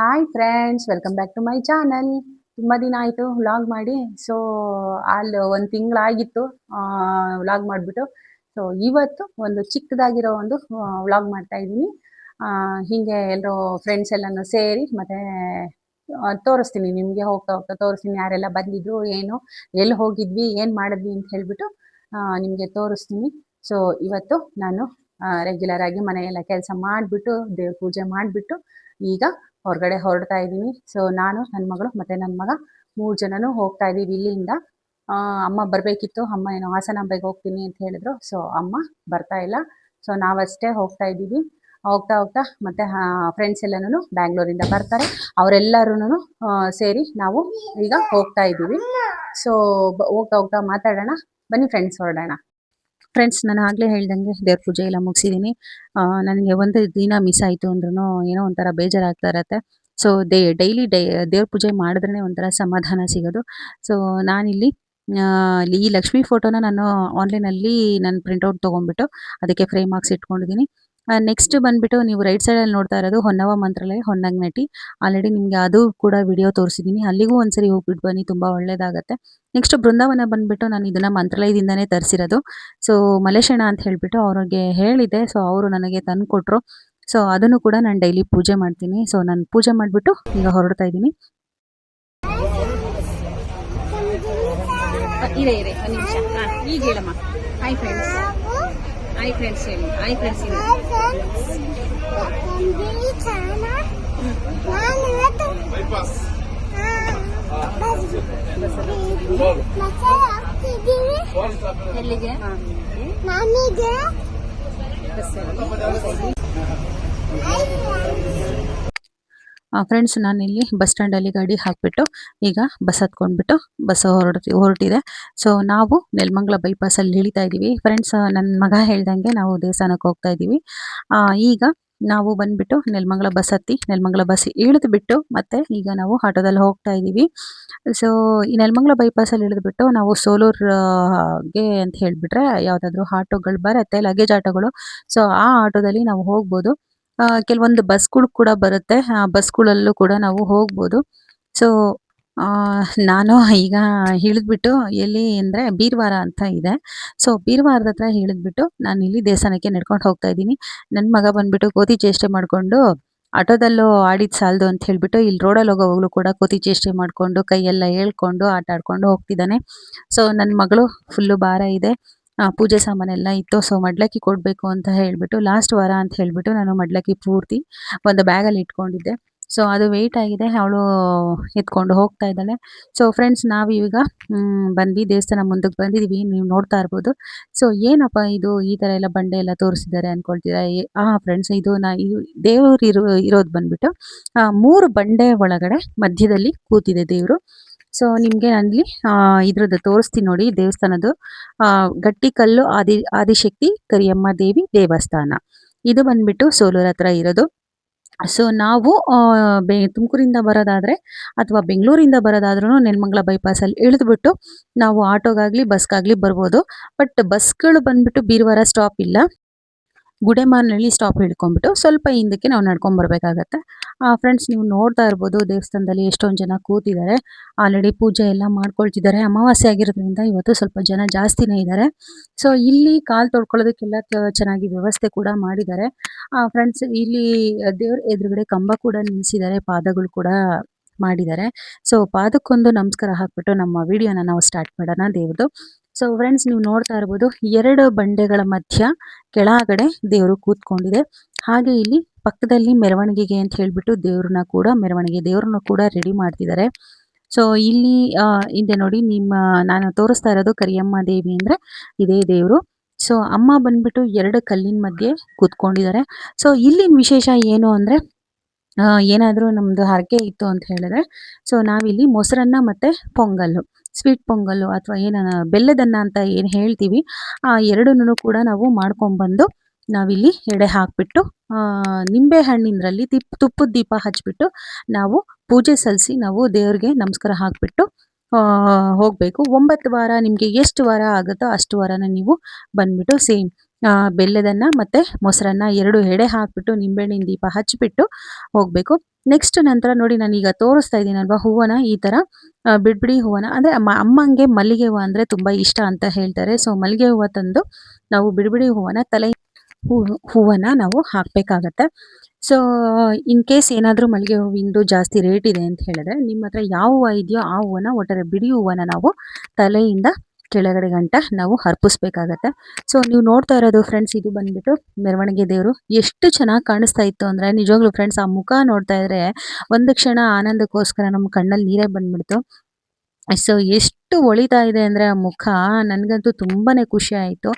Hi friends welcome back to my channel ತುಂಬ ದಿನ ಆಯಿತು ವ್ಲಾಗ್ ಮಾಡಿ. ಸೊ ಅಲ್ಲಿ ಒಂದು ತಿಂಗಳಾಗಿತ್ತು ವ್ಲಾಗ್ ಮಾಡಿಬಿಟ್ಟು. ಸೊ ಇವತ್ತು ಒಂದು ಚಿಕ್ಕದಾಗಿರೋ ಒಂದು ವ್ಲಾಗ್ ಮಾಡ್ತಾ ಇದ್ದೀನಿ. ಹೀಗೆ ಎಲ್ಲರೂ ಫ್ರೆಂಡ್ಸ್ ಎಲ್ಲನೂ ಸೇರಿ ಮತ್ತು ತೋರಿಸ್ತೀನಿ ನಿಮಗೆ ಹೋಗ್ತಾ ಹೋಗ್ತಾ ತೋರಿಸ್ತೀನಿ ಯಾರೆಲ್ಲ ಬಂದಿದ್ರು, ಏನು ಎಲ್ಲಿ ಹೋಗಿದ್ವಿ, ಏನು ಮಾಡಿದ್ವಿ ಅಂತ ಹೇಳಿಬಿಟ್ಟು ನಿಮಗೆ ತೋರಿಸ್ತೀನಿ. ಸೊ ಇವತ್ತು ನಾನು ರೆಗ್ಯುಲರ್ ಆಗಿ ಮನೆಯೆಲ್ಲ ಕೆಲಸ ಮಾಡಿಬಿಟ್ಟು, ದೇವ್ರ ಪೂಜೆ ಮಾಡಿಬಿಟ್ಟು, ಈಗ ಹೊರಗಡೆ ಹೊರಡ್ತಾ ಇದ್ದೀನಿ. ಸೊ ನಾನು ನನ್ನ ಮಗಳು ಮತ್ತು ನನ್ನ ಮಗ ಮೂರು ಜನನೂ ಹೋಗ್ತಾ ಇದ್ದೀವಿ. ಇಲ್ಲಿಂದ ಅಮ್ಮ ಬರಬೇಕಿತ್ತು. ಅಮ್ಮ ಏನೋ ಹಾಸನಾಂಬೆಗೆ ಹೋಗ್ತೀನಿ ಅಂತ ಹೇಳಿದ್ರು. ಸೊ ಅಮ್ಮ ಬರ್ತಾ ಇಲ್ಲ. ಸೊ ನಾವಷ್ಟೇ ಹೋಗ್ತಾ ಇದ್ದೀವಿ. ಹೋಗ್ತಾ ಹೋಗ್ತಾ ಮತ್ತೆ ಫ್ರೆಂಡ್ಸ್ ಎಲ್ಲನೂ ಬ್ಯಾಂಗ್ಳೂರಿಂದ ಬರ್ತಾರೆ. ಅವರೆಲ್ಲರೂ ಸೇರಿ ನಾವು ಈಗ ಹೋಗ್ತಾ ಇದ್ದೀವಿ. ಸೊ ಹೋಗ್ತಾ ಹೋಗ್ತಾ ಮಾತಾಡೋಣ. ಬನ್ನಿ ಫ್ರೆಂಡ್ಸ್ ಹೊರಡೋಣ. ಫ್ರೆಂಡ್ಸ್ ನಾನು ಆಗಲೇ ಹೇಳ್ದಂಗೆ ದೇವ್ರ ಪೂಜೆ ಎಲ್ಲ ಮುಗಿಸಿದ್ದೀನಿ ನನಗೆ ಒಂದು ದಿನ ಮಿಸ್ ಆಯಿತು ಅಂದ್ರೂ ಏನೋ ಒಂಥರ ಬೇಜಾರಾಗ್ತಾ ಇರತ್ತೆ ಸೊ ದೇ ಡೈಲಿ ಡೈ ದೇವ್ರ ಪೂಜೆ ಮಾಡಿದ್ರೇ ಒಂಥರ ಸಮಾಧಾನ ಸಿಗೋದು. ಸೊ ನಾನಿಲ್ಲಿ ಈ ಲಕ್ಷ್ಮಿ ಫೋಟೋನ ನಾನು ಆನ್ಲೈನಲ್ಲಿ ನಾನು ಪ್ರಿಂಟೌಟ್ ತೊಗೊಂಡ್ಬಿಟ್ಟು ಅದಕ್ಕೆ ಫ್ರೇಮ್ ಹಾಕ್ಸಿ ಇಟ್ಕೊಂಡಿದ್ದೀನಿ ನೆಕ್ಸ್ಟ್ ಬಂದ್ಬಿಟ್ಟು ನೀವು ರೈಟ್ ಸೈಡ್ ಅಲ್ಲಿ ನೋಡ್ತಾ ಇರೋದು ಹೊನ್ನವ ಮಂತ್ರಾಲಯ ಹೊನ್ನಂಗನಟ್ಟಿ ಆಲ್ರೆಡಿ ನಿಮಗೆ ಅದು ಕೂಡ ವಿಡಿಯೋ ತೋರಿಸಿದ್ದೀನಿ ಅಲ್ಲಿಗೂ ಒಂದ್ಸರಿ ಹೋಗ್ಬಿಟ್ಟು ಬನ್ನಿ, ತುಂಬಾ ಒಳ್ಳೇದಾಗತ್ತೆ. ನೆಕ್ಸ್ಟ್ ಬೃಂದಾವನ ಬಂದ್ಬಿಟ್ಟು ನಾನು ಇದನ್ನ ಮಂತ್ರಾಲಯದಿಂದನೇ ತರಿಸಿರೋದು. ಸೊ ಮಲೇಶಣ ಅಂತ ಹೇಳ್ಬಿಟ್ಟು ಅವ್ರಿಗೆ ಹೇಳಿದೆ ಸೊ ಅವರು ನನಗೆ ತಂದು ಕೊಟ್ಟರು ಸೊ ಅದನ್ನು ಕೂಡ ನಾನು ಡೈಲಿ ಪೂಜೆ ಮಾಡ್ತೀನಿ. ಸೊ ನಾನು ಪೂಜೆ ಮಾಡಿಬಿಟ್ಟು ಈಗ ಹೊರಡ್ತಾ ಇದ್ದೀನಿ. ಇದೆ ಇದೆ ಒಂದು ನಿಮಿಷ. ಈಗ ಹೇಳಮ್ಮ. ಹಾಯ್ ಫ್ರೆಂಡ್ಸ್ ಹಾಯ್ ಫ್ರೆಂಡ್ಸ್ ಹೇಳಿ ಹಾಯ್ ಫ್ರೆಂಡ್ಸ್ ಹೇಳಿ ಎಲ್ಲಿಗೆ? ನನಗೆ ಫ್ರೆಂಡ್ಸ್ ನಾನು ಇಲ್ಲಿ ಬಸ್ ಸ್ಟ್ಯಾಂಡಲ್ಲಿ ಗಾಡಿ ಹಾಕ್ಬಿಟ್ಟು ಈಗ ಬಸ್ ಹತ್ಕೊಂಡ್ಬಿಟ್ಟು ಬಸ್ ಹೊರಡ್ತಿ ಹೊರಟಿದೆ. ಸೊ ನಾವು ನೆಲಮಂಗಲ ಬೈಪಾಸಲ್ಲಿ ಇಳಿತಾ ಇದ್ದೀವಿ. ಫ್ರೆಂಡ್ಸ್ ನನ್ನ ಮಗ ಹೇಳ್ದಂಗೆ ನಾವು ದೇವಸ್ಥಾನಕ್ಕೆ ಹೋಗ್ತಾ ಇದ್ದೀವಿ. ಈಗ ನಾವು ಬಂದ್ಬಿಟ್ಟು ನೆಲಮಂಗಲ ಬಸ್ ಹತ್ತಿ, ನೆಲಮಂಗಲ ಬಸ್ ಇಳಿದು ಬಿಟ್ಟು ಮತ್ತೆ ಈಗ ನಾವು ಆಟೋದಲ್ಲಿ ಹೋಗ್ತಾ ಇದ್ದೀವಿ. ಸೊ ಈ ನೆಲಮಂಗಲ ಬೈಪಾಸಲ್ಲಿ ಇಳಿದ್ಬಿಟ್ಟು ನಾವು ಸೋಲೂರ್ಗೆ ಅಂತ ಹೇಳ್ಬಿಟ್ರೆ ಯಾವುದಾದ್ರೂ ಆಟೋಗಳು ಬರುತ್ತೆ ಲಗೇಜ್ ಆಟೋಗಳು. ಸೊ ಆ ಆಟೋದಲ್ಲಿ ನಾವು ಹೋಗ್ಬೋದು. ಕೆಲವೊಂದು ಬಸ್ಗಳು ಕೂಡ ಬರುತ್ತೆ. ಆ, ಬಸ್ಗಳಲ್ಲೂ ಕೂಡ ನಾವು ಹೋಗ್ಬೋದು. ಸೊ ನಾನು ಈಗ ಇಳಿದ್ಬಿಟ್ಟು ಎಲ್ಲಿ ಅಂದರೆ ಬೀರ್ವಾರ ಅಂತ ಇದೆ. ಸೊ ಬೀರ್ವಾರದ ಹತ್ರ ಇಳಿದ್ಬಿಟ್ಟು ನಾನು ಇಲ್ಲಿ ದೇವಸ್ಥಾನಕ್ಕೆ ನಡ್ಕೊಂಡು ಹೋಗ್ತಾ ಇದ್ದೀನಿ. ನನ್ನ ಮಗ ಬಂದ್ಬಿಟ್ಟು ಕೋತಿ ಚೇಷ್ಟೆ ಮಾಡಿಕೊಂಡು ಆಟೋದಲ್ಲೂ ಆಡಿದ ಸಾಲದು ಅಂತ ಹೇಳ್ಬಿಟ್ಟು ಇಲ್ಲಿ ರೋಡಲ್ಲಿ ಹೋಗೋವಾಗಲೂ ಕೂಡ ಕೋತಿ ಚೇಷ್ಟೆ ಮಾಡಿಕೊಂಡು ಕೈಯೆಲ್ಲ ಹೇಳ್ಕೊಂಡು ಆಟ ಆಡ್ಕೊಂಡು ಹೋಗ್ತಿದ್ದಾನೆ. ಸೊ ನನ್ನ ಮಗಳು ಫುಲ್ಲು ಭಾರ ಇದೆ. ಪೂಜೆ ಸಾಮಾನೆಲ್ಲ ಇತ್ತು. ಸೊ ಮಡ್ಲಕ್ಕಿ ಕೊಡಬೇಕು ಅಂತ ಹೇಳಿಬಿಟ್ಟು ಲಾಸ್ಟ್ ವಾರ ಅಂತ ಹೇಳಿಬಿಟ್ಟು ನಾನು ಮಡ್ಲಕ್ಕಿ ಪೂರ್ತಿ ಒಂದು ಬ್ಯಾಗಲ್ಲಿ ಇಟ್ಕೊಂಡಿದ್ದೆ. ಸೊ ಅದು ವೆಯ್ಟ್ ಆಗಿದೆ. ಅವಳು ಎತ್ಕೊಂಡು ಹೋಗ್ತಾ ಇದ್ದಾಳೆ. ಸೊ ಫ್ರೆಂಡ್ಸ್ ನಾವು ಈಗ ಬಂದ್ವಿ. ದೇವಸ್ಥಾನ ಮುಂದಕ್ಕೆ ಬಂದಿದ್ದೀವಿ. ನೀವು ನೋಡ್ತಾ ಇರ್ಬೋದು. ಸೊ ಏನಪ್ಪ ಇದು? ಈ ಥರ ಎಲ್ಲ ಬಂಡೆ ಎಲ್ಲ ತೋರಿಸಿದ್ದಾರೆ ಅಂದ್ಕೊಳ್ತೀರಾ ಆ ಫ್ರೆಂಡ್ಸ್ ಇದು ನಾ, ಇದು ದೇವರು ಇರೋ, ಇರೋದು ಬಂದ್ಬಿಟ್ಟು ಮೂರು ಬಂಡೆ ಒಳಗಡೆ ಮಧ್ಯದಲ್ಲಿ ಕೂತಿದೆ ದೇವರು. ಸೊ ನಿಮಗೆ ಅಲ್ಲಿ ಇದ್ರದ್ದು ತೋರಿಸ್ತೀನಿ ನೋಡಿ ದೇವಸ್ಥಾನದ್ದು. ಗಟ್ಟಿಕಲ್ಲು ಆದಿ, ಆದಿಶಕ್ತಿ, ಕರಿಯಮ್ಮ ದೇವಿ ದೇವಸ್ಥಾನ. ಇದು ಬಂದ್ಬಿಟ್ಟು ಸೋಲೂರ್ ಹತ್ರ ಇರೋದು. ಸೊ ನಾವು ಬೆ, ತುಮಕೂರಿಂದ ಬರೋದಾದ್ರೆ ಅಥವಾ ಬೆಂಗಳೂರಿಂದ ಬರೋದಾದ್ರೂ ನೆಲಮಂಗಲ ಬೈಪಾಸಲ್ಲಿ ಇಳಿದ್ಬಿಟ್ಟು ನಾವು ಆಟೋಗಾಗ್ಲಿ ಬಸ್ಗಾಗ್ಲಿ ಬರ್ಬೋದು. ಬಟ್ ಬಸ್ಗಳು ಬಂದ್ಬಿಟ್ಟು ಬೀರ್ವಾರ ಸ್ಟಾಪ್ ಇಲ್ಲ. ಗುಡೆಮಾರ್ನಳ್ಳಿ ಸ್ಟಾಪ್ ಹಿಡ್ಕೊಂಡ್ಬಿಟ್ಟು ಸ್ವಲ್ಪ ಹಿಂದಕ್ಕೆ ನಾವು ನಡ್ಕೊಂಡ್ ಬರ್ಬೇಕಾಗತ್ತೆ ಫ್ರೆಂಡ್ಸ್ ನೀವು ನೋಡ್ತಾ ಇರ್ಬೋದು, ದೇವಸ್ಥಾನದಲ್ಲಿ ಎಷ್ಟೊಂದು ಜನ ಕೂತಿದ್ದಾರೆ. ಆಲ್ರೆಡಿ ಪೂಜೆ ಎಲ್ಲ ಮಾಡ್ಕೊಳ್ತಿದ್ದಾರೆ. ಅಮಾವಾಸ್ಯೆ ಆಗಿರೋದ್ರಿಂದ ಇವತ್ತು ಸ್ವಲ್ಪ ಜನ ಜಾಸ್ತಿನೇ ಇದ್ದಾರೆ. ಸೊ ಇಲ್ಲಿ ಕಾಲು ತೊಳ್ಕೊಳ್ಳೋದಕ್ಕೆಲ್ಲ ಚೆನ್ನಾಗಿ ವ್ಯವಸ್ಥೆ ಕೂಡ ಮಾಡಿದ್ದಾರೆ. ಫ್ರೆಂಡ್ಸ್ ಇಲ್ಲಿ ದೇವ್ರ ಎದುರುಗಡೆ ಕಂಬ ಕೂಡ ನಿಲ್ಲಿಸಿದ್ದಾರೆ ಪಾದಗಳು ಕೂಡ ಮಾಡಿದ್ದಾರೆ. ಸೊ ಪಾದಕ್ಕೊಂದು ನಮಸ್ಕಾರ ಹಾಕ್ಬಿಟ್ಟು ನಮ್ಮ ವಿಡಿಯೋನ ನಾವು ಸ್ಟಾರ್ಟ್ ಮಾಡೋಣ ದೇವ್ರದು. ಸೊ ಫ್ರೆಂಡ್ಸ್ ನೀವು ನೋಡ್ತಾ ಇರ್ಬೋದು, ಎರಡು ಬಂಡೆಗಳ ಮಧ್ಯ ಕೆಳಗಡೆ ದೇವರು ಕೂತ್ಕೊಂಡಿದೆ. ಹಾಗೆ ಇಲ್ಲಿ ಪಕ್ಕದಲ್ಲಿ ಮೆರವಣಿಗೆಗೆ ಅಂತ ಹೇಳ್ಬಿಟ್ಟು ದೇವ್ರನ್ನ ಕೂಡ, ಮೆರವಣಿಗೆ ದೇವ್ರನ್ನ ಕೂಡ ರೆಡಿ ಮಾಡ್ತಿದ್ದಾರೆ ಸೊ ಇಲ್ಲಿ ಹಿಂದೆ ನೋಡಿ ನಿಮ್ಮ, ನಾನು ತೋರಿಸ್ತಾ ಇರೋದು ಕರಿಯಮ್ಮ ದೇವಿ ಅಂದ್ರೆ ಇದೇ ದೇವರು. ಸೊ ಅಮ್ಮ ಬಂದ್ಬಿಟ್ಟು ಎರಡು ಕಲ್ಲಿನ ಮಧ್ಯೆ ಕೂತ್ಕೊಂಡಿದ್ದಾರೆ ಸೊ ಇಲ್ಲಿನ ವಿಶೇಷ ಏನು ಅಂದ್ರೆ ಏನಾದರೂ ನಮ್ಮದು ಹರಕೆ ಇತ್ತು ಅಂತ ಹೇಳಿದ್ರೆ ಸೊ ನಾವಿಲ್ಲಿ ಮೊಸರನ್ನ ಮತ್ತೆ ಪೊಂಗಲ್ಲು, ಸ್ವೀಟ್ ಪೊಂಗಲ್ಲು ಅಥವಾ ಏನ ಬೆಲ್ಲದನ್ನ ಅಂತ ಏನು ಹೇಳ್ತೀವಿ, ಆ ಎರಡನ್ನೂ ಕೂಡ ನಾವು ಮಾಡ್ಕೊಂಡ್ಬಂದು ನಾವಿಲ್ಲಿ ಎಡೆ ಹಾಕ್ಬಿಟ್ಟು ನಿಂಬೆ ಹಣ್ಣಿನಲ್ಲಿ ತಿಪ್ ತುಪ್ಪದ ದೀಪ ಹಚ್ಚಿಬಿಟ್ಟು ನಾವು ಪೂಜೆ ಸಲ್ಲಿಸಿ ನಾವು ದೇವ್ರಿಗೆ ನಮಸ್ಕಾರ ಹಾಕ್ಬಿಟ್ಟು ಹೋಗಬೇಕು. ಒಂಬತ್ತು ವಾರ ನಿಮಗೆ ಎಷ್ಟು ವಾರ ಆಗುತ್ತೋ ಅಷ್ಟು ವಾರನ ನೀವು ಬಂದ್ಬಿಟ್ಟು ಸೇಮ್ ಬೆಲ್ಲದನ್ನು ಮತ್ತೆ ಮೊಸರನ್ನ ಎರಡು ಎಡೆ ಹಾಕ್ಬಿಟ್ಟು ನಿಂಬೆಹಣ್ಣಿನ ದೀಪ ಹಚ್ಚಿಬಿಟ್ಟು ಹೋಗಬೇಕು. ನೆಕ್ಸ್ಟ್ ನಂತರ ನೋಡಿ ನಾನೀಗ ತೋರಿಸ್ತಾ ಇದ್ದೀನಲ್ವಾ ಹೂವನ ಈ ಆ, ಬಿಡ್ಬಿಡಿ ಹೂವನ. ಅಂದ್ರೆ ಅಮ್ಮ ಅಮ್ಮಂಗೆ ಮಲ್ಲಿಗೆ ಹೂವು ಅಂದ್ರೆ ತುಂಬಾ ಇಷ್ಟ ಅಂತ ಹೇಳ್ತಾರೆ. ಸೊ ಮಲ್ಲಿಗೆ ಹೂವು ತಂದು ನಾವು ಬಿಡ್ಬಿಡಿ ಹೂವನ ತಲೆ ಹೂ, ಹೂವನ್ನ ನಾವು ಹಾಕ್ಬೇಕಾಗತ್ತೆ. ಸೊ ಇನ್ ಕೇಸ್ ಏನಾದರೂ ಮಲ್ಲಿಗೆ ಹೂವಿಂದು ಜಾಸ್ತಿ ರೇಟ್ ಇದೆ ಅಂತ ಹೇಳಿದ್ರೆ, ನಿಮ್ಮ ಹತ್ರ ಯಾವ ಹೂವ ಇದೆಯೋ ಆ ಹೂವನ್ನ ಒಟ್ಟಾರೆ ಬಿಡಿ ಹೂವನ್ನ ನಾವು ತಲೆಯಿಂದ ಕೆಳಗಡೆ ಗಂಟ ನಾವು ಅರ್ಪಿಸ್ಬೇಕಾಗತ್ತೆ. ಸೊ ನೀವು ನೋಡ್ತಾ ಇರೋದು ಫ್ರೆಂಡ್ಸ್ ಇದು ಬಂದ್ಬಿಟ್ಟು ಮೆರವಣಿಗೆ ದೇವರು. ಎಷ್ಟು ಚೆನ್ನಾಗಿ ಕಾಣಿಸ್ತಾ ಇತ್ತು ಅಂದ್ರೆ, ನಿಜವಾಗ್ಲೂ ಫ್ರೆಂಡ್ಸ್ ಆ ಮುಖ ನೋಡ್ತಾ ಇದ್ರೆ, ಒಂದು ಕ್ಷಣ ಆನಂದಕ್ಕೋಸ್ಕರ ನಮ್ಮ ಕಣ್ಣಲ್ಲಿ ನೀರೇ ಬಂದ್ಬಿಡ್ತು. ಸೊ ಎಷ್ಟು ಒಳಿತಾ ಇದೆ ಅಂದರೆ ಆ ಮುಖ ನನಗಂತೂ ತುಂಬಾ ಖುಷಿ ಆಯಿತು.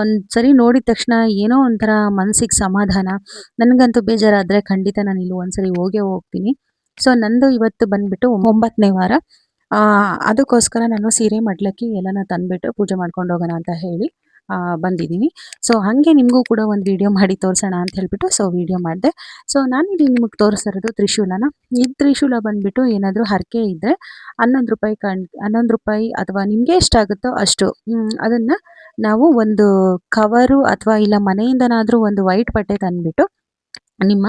ಒಂದು ಸರಿ ನೋಡಿದ ತಕ್ಷಣ ಏನೋ ಒಂಥರ ಮನಸ್ಸಿಗೆ ಸಮಾಧಾನ. ನನಗಂತೂ ಬೇಜಾರಾದರೆ ಖಂಡಿತ ನಾನು ಇಲ್ಲಿ ಒಂದ್ಸರಿ ಹೋಗೇ ಹೋಗ್ತೀನಿ. ಸೊ ನಂದು ಇವತ್ತು ಬಂದ್ಬಿಟ್ಟು ಒಂಬತ್ತನೇ ವಾರ. ಅದಕ್ಕೋಸ್ಕರ ನಾನು ಸೀರೆ ಮಡ್ಲಕ್ಕಿ ಎಲ್ಲನ ತಂದ್ಬಿಟ್ಟು ಪೂಜೆ ಮಾಡ್ಕೊಂಡು ಹೋಗೋಣ ಅಂತ ಹೇಳಿ. ಬಂದಿದ್ದೀನಿ. ಸೊ ಹಾಗೆ ನಿಮಗೂ ಕೂಡ ಒಂದು ವಿಡಿಯೋ ಮಾಡಿ ತೋರಿಸೋಣ ಅಂತ ಹೇಳ್ಬಿಟ್ಟು ಸೊ ವಿಡಿಯೋ ಮಾಡಿದೆ. ಸೊ ನಾನಿಲ್ಲಿ ನಿಮಗೆ ತೋರಿಸಿರೋದು ತ್ರಿಶೂಲನ. ಈ ತ್ರಿಶೂಲ ಬಂದ್ಬಿಟ್ಟು ಏನಾದರೂ ಹರಕೆ ಇದ್ದರೆ ಹನ್ನೊಂದು ರೂಪಾಯಿ ಕಣ್, ಹನ್ನೊಂದು ರೂಪಾಯಿ ಅಥವಾ ನಿಮಗೆ ಎಷ್ಟಾಗುತ್ತೋ ಅಷ್ಟು ಅದನ್ನ ನಾವು ಒಂದು ಕವರು ಅಥವಾ ಇಲ್ಲ ಮನೆಯಿಂದನಾದರೂ ಒಂದು ವೈಟ್ ಬಟ್ಟೆ ತಂದ್ಬಿಟ್ಟು ನಿಮ್ಮ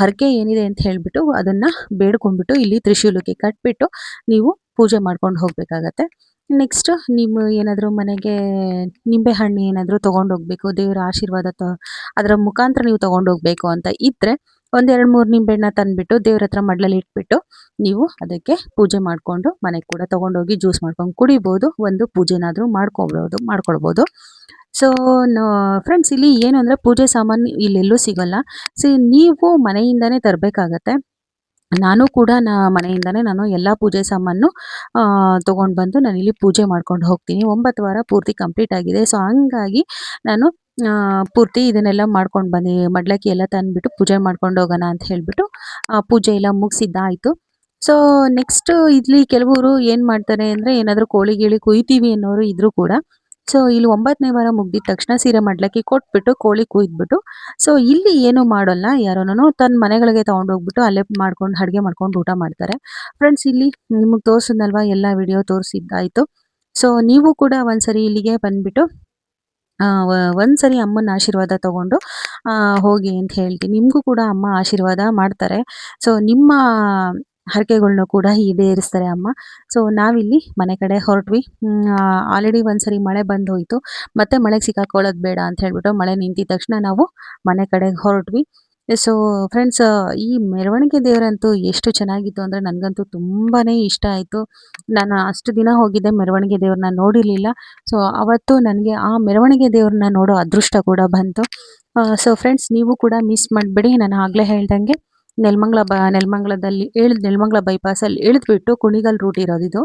ಹರಕೆ ಏನಿದೆ ಅಂತ ಹೇಳಿಬಿಟ್ಟು ಅದನ್ನು ಬೇಡ್ಕೊಂಡ್ಬಿಟ್ಟು ಇಲ್ಲಿ ತ್ರಿಶೂಲಕ್ಕೆ ಕಟ್ಬಿಟ್ಟು ನೀವು ಪೂಜೆ ಮಾಡ್ಕೊಂಡು ಹೋಗ್ಬೇಕಾಗತ್ತೆ. ನೆಕ್ಸ್ಟ್ ನೀವು ಏನಾದರೂ ಮನೆಗೆ ನಿಂಬೆ ಹಣ್ಣು ಏನಾದರೂ ತೊಗೊಂಡೋಗ್ಬೇಕು, ದೇವರ ಆಶೀರ್ವಾದ ತ, ಅದರ ಮುಖಾಂತರ ನೀವು ತೊಗೊಂಡೋಗ್ಬೇಕು ಅಂತ ಇದ್ದರೆ ಒಂದೆರಡು ಮೂರು ನಿಂಬೆಹಣ್ಣ ತಂದುಬಿಟ್ಟು ದೇವ್ರ ಹತ್ರ ಮಡ್ಲಲ್ಲಿ ಇಟ್ಬಿಟ್ಟು ನೀವು ಅದಕ್ಕೆ ಪೂಜೆ ಮಾಡಿಕೊಂಡು ಮನೆಗೆ ಕೂಡ ತೊಗೊಂಡೋಗಿ ಜ್ಯೂಸ್ ಮಾಡ್ಕೊಂಡು ಕುಡಿಬೋದು, ಒಂದು ಪೂಜೆನಾದರೂ ಮಾಡ್ಕೊಬೋದು, ಮಾಡ್ಕೊಳ್ಬೋದು. ಸೊ ಫ್ರೆಂಡ್ಸ್ ಇಲ್ಲಿ ಏನು ಅಂದರೆ ಪೂಜೆ ಸಾಮಾನು ಇಲ್ಲೆಲ್ಲೂ ಸಿಗಲ್ಲ. ಸೊ ನೀವು ಮನೆಯಿಂದನೇ ತರಬೇಕಾಗತ್ತೆ. ನಾನು ಕೂಡ ನಾ ಮನೆಯಿಂದನೇ ನಾನು ಎಲ್ಲ ಪೂಜೆ ಸಾಮಾನು ತೊಗೊಂಡು ಬಂದು ನಾನಿಲ್ಲಿ ಪೂಜೆ ಮಾಡ್ಕೊಂಡು ಹೋಗ್ತೀನಿ. ಒಂಬತ್ತು ವಾರ ಪೂರ್ತಿ ಕಂಪ್ಲೀಟ್ ಆಗಿದೆ. ಸೊ ಹಂಗಾಗಿ ನಾನು ಪೂರ್ತಿ ಇದನ್ನೆಲ್ಲ ಮಾಡ್ಕೊಂಡು ಬಂದು. ಮಡ್ಲಕ್ಕಿ ಎಲ್ಲ ತಂದುಬಿಟ್ಟು ಪೂಜೆ ಮಾಡ್ಕೊಂಡು ಹೋಗೋಣ ಅಂತ ಹೇಳಿಬಿಟ್ಟು ಪೂಜೆ ಎಲ್ಲ ಮುಗಿಸಿದ್ದಾಯಿತು. ಸೊ ನೆಕ್ಸ್ಟ್ ಇಲ್ಲಿ ಕೆಲವರು ಏನು ಮಾಡ್ತಾರೆ ಅಂದರೆ ಏನಾದರೂ ಕೋಳಿ ಗೀಳಿ ಕುಯ್ತೀವಿ ಅನ್ನೋರು ಇದ್ರೂ ಕೂಡ ಸೊ, ಇಲ್ಲಿ ಒಂಬತ್ತನೇ ವಾರ ಮುಗ್ದಿದ ತಕ್ಷಣ ಸೀರೆ ಮಡ್ಲಕ್ಕಿ ಕೊಟ್ಬಿಟ್ಟು, ಕೋಳಿ ಕುಯ್ದ್ಬಿಟ್ಟು, ಸೊ, ಇಲ್ಲಿ ಏನು ಮಾಡೋಲ್ಲ, ಯಾರೋನೋ ತನ್ನ ಮನೆಗಳಿಗೆ ತಗೊಂಡೋಗ್ಬಿಟ್ಟು ಅಲ್ಲೇ ಮಾಡ್ಕೊಂಡು, ಅಡುಗೆ ಮಾಡ್ಕೊಂಡು ಊಟ ಮಾಡ್ತಾರೆ. ಫ್ರೆಂಡ್ಸ್, ಇಲ್ಲಿ ನಿಮಗೆ ತೋರಿಸಿದ್ನಲ್ವ ಎಲ್ಲ ವಿಡಿಯೋ ತೋರಿಸಿದ್ದಾಯಿತು. ಸೊ, ನೀವು ಕೂಡ ಒಂದ್ಸರಿ ಇಲ್ಲಿಗೆ ಬಂದ್ಬಿಟ್ಟು ಒಂದ್ಸರಿ ಅಮ್ಮನ ಆಶೀರ್ವಾದ ತಗೊಂಡು ಹೋಗಿ ಅಂತ ಹೇಳ್ತೀನಿ. ನಿಮಗೂ ಕೂಡ ಅಮ್ಮ ಆಶೀರ್ವಾದ ಮಾಡ್ತಾರೆ. ಸೊ, ನಿಮ್ಮ ಹರಕೆಗಳ್ನ ಕೂಡ ಈಡೇರಿಸ್ತಾರೆ ಅಮ್ಮ. ಸೊ ನಾವಿಲ್ಲಿ ಮನೆ ಕಡೆ ಹೊರಟ್ವಿ. ಆಲ್ರೆಡಿ ಒಂದ್ಸರಿ ಮಳೆ ಬಂದು ಹೋಯಿತು ಮತ್ತೆ ಮಳೆಗೆ ಸಿಕ್ಕಾಕೊಳ್ಳೋದು ಬೇಡ ಅಂತ ಹೇಳ್ಬಿಟ್ಟು ಮಳೆ ನಿಂತಿದ ತಕ್ಷಣ ನಾವು ಮನೆ ಕಡೆಗೆ ಹೊರಟ್ವಿ. ಸೊ ಫ್ರೆಂಡ್ಸ್ ಈ ಮೆರವಣಿಗೆ ದೇವರಂತೂ ಎಷ್ಟು ಚೆನ್ನಾಗಿತ್ತು ಅಂದರೆ ನನಗಂತೂ ತುಂಬಾ ಇಷ್ಟ ಆಯಿತು. ನಾನು ಅಷ್ಟು ದಿನ ಹೋಗಿದ್ದೆ ಮೆರವಣಿಗೆ ದೇವ್ರನ್ನ ನೋಡಿರಲಿಲ್ಲ. ಸೊ ಅವತ್ತು ನನಗೆ ಆ ಮೆರವಣಿಗೆ ದೇವ್ರನ್ನ ನೋಡೋ ಅದೃಷ್ಟ ಕೂಡ ಬಂತು. ಸೊ ಫ್ರೆಂಡ್ಸ್ ನೀವು ಕೂಡ ಮಿಸ್ ಮಾಡಬೇಡಿ. ನಾನು ಆಗಲೇ ಹೇಳ್ದಂಗೆ ನೆಲಮಂಗ್ಲ ಬ, ನೆಲಮಂಗ್ಲದಲ್ಲಿ ಇಳಿದು ನೆಲಮಂಗ್ಲ ಬೈಪಾಸಲ್ಲಿ ಇಳಿದ್ಬಿಟ್ಟು ಕುಣಿಗಲ್ ರೂಟ್ ಇರೋದಿದು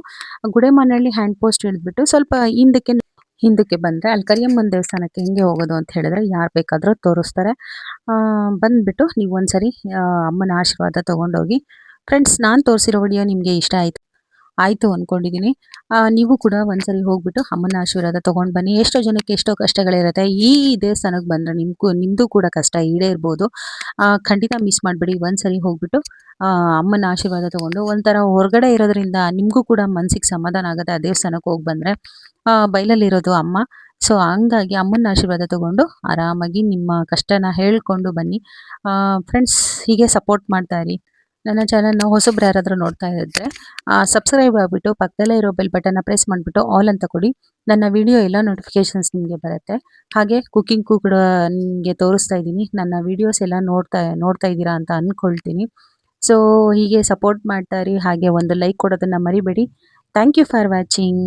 ಗುಡೆಮನಹಳ್ಳಿ ಹ್ಯಾಂಡ್ ಪೋಸ್ಟ್ ಇಳಿದ್ಬಿಟ್ಟು ಸ್ವಲ್ಪ ಹಿಂದಕ್ಕೆ ಹಿಂದಕ್ಕೆ ಬಂದರೆ, ಅಲ್ಲಿ ಕರಿಯಮ್ಮನ ದೇವಸ್ಥಾನಕ್ಕೆ ಹೆಂಗೆ ಹೋಗೋದು ಅಂತ ಹೇಳಿದ್ರೆ ಯಾರು ಬೇಕಾದರೂ ತೋರಿಸ್ತಾರೆ. ಬಂದ್ಬಿಟ್ಟು ನೀವು ಒಂದ್ಸರಿ ಸರಿ ಅಮ್ಮನ ಆಶೀರ್ವಾದ ತೊಗೊಂಡೋಗಿ. ಫ್ರೆಂಡ್ಸ್ ನಾನು ತೋರಿಸಿರೋ ವಿಡಿಯೋ ನಿಮಗೆ ಇಷ್ಟ ಆಯಿತು. ಆಯಿತು ಅಂದ್ಕೊಂಡಿದ್ದೀನಿ ನೀವು ಕೂಡ ಒಂದ್ಸರಿ ಹೋಗ್ಬಿಟ್ಟು ಅಮ್ಮನ ಆಶೀರ್ವಾದ ತೊಗೊಂಡು ಬನ್ನಿ. ಎಷ್ಟೋ ಜನಕ್ಕೆ ಎಷ್ಟೋ ಕಷ್ಟಗಳಿರುತ್ತೆ. ಈ ದೇವಸ್ಥಾನಕ್ಕೆ ಬಂದರೆ ನಿಮ್ಗೂ ನಿಮ್ಮದು ಕೂಡ ಕಷ್ಟ ಈಡೇರ್ಬೋದು ಆ, ಖಂಡಿತ ಮಿಸ್ ಮಾಡಬೇಡಿ. ಒಂದ್ಸರಿ ಹೋಗ್ಬಿಟ್ಟು ಅಮ್ಮನ ಆಶೀರ್ವಾದ ತೊಗೊಂಡು ಒಂಥರ ಹೊರಗಡೆ ಇರೋದ್ರಿಂದ ನಿಮಗೂ ಕೂಡ ಮನಸ್ಸಿಗೆ ಸಮಾಧಾನ ಆಗುತ್ತೆ ಆ ದೇವಸ್ಥಾನಕ್ಕೆ ಹೋಗಿ ಬಂದರೆ. ಬೈಲಲ್ಲಿರೋದು ಅಮ್ಮ. ಸೊ ಹಂಗಾಗಿ ಅಮ್ಮನ ಆಶೀರ್ವಾದ ತಗೊಂಡು ಆರಾಮಾಗಿ ನಿಮ್ಮ ಕಷ್ಟನ ಹೇಳ್ಕೊಂಡು ಬನ್ನಿ. ಫ್ರೆಂಡ್ಸ್ ಹೀಗೆ ಸಪೋರ್ಟ್ ಮಾಡ್ತಾ ಇರಿ. ನನ್ನ ಚಾನಲ್ನ ಹೊಸಬ್ರು ಯಾರಾದರೂ ನೋಡ್ತಾ ಇದ್ದರೆ ಸಬ್ಸ್ಕ್ರೈಬ್ ಆಗಿಬಿಟ್ಟು ಪಕ್ಕದಲ್ಲೇ ಇರೋ ಬೆಲ್ ಬಟನ್ನ ಪ್ರೆಸ್ ಮಾಡಿಬಿಟ್ಟು ಆಲ್ ಅಂತ ಕೊಡಿ. ನನ್ನ ವಿಡಿಯೋ ಎಲ್ಲ ನೋಟಿಫಿಕೇಷನ್ಸ್ ನಿಮಗೆ ಬರುತ್ತೆ. ಹಾಗೆ ಕುಕ್ಕಿಂಗ್ ಕೂಡ ನಿಮಗೆ ತೋರಿಸ್ತಾ ಇದ್ದೀನಿ. ನನ್ನ ವಿಡಿಯೋಸ್ ಎಲ್ಲ ನೋಡ್ತಾ ನೋಡ್ತಾ ಇದ್ದೀರಾ ಅಂತ ಅಂದ್ಕೊಳ್ತೀನಿ ಸೊ ಹೀಗೆ ಸಪೋರ್ಟ್ ಮಾಡ್ತಾ ಹಾಗೆ ಒಂದು ಲೈಕ್ ಕೊಡೋದನ್ನು ಮರಿಬೇಡಿ. Thank you for watching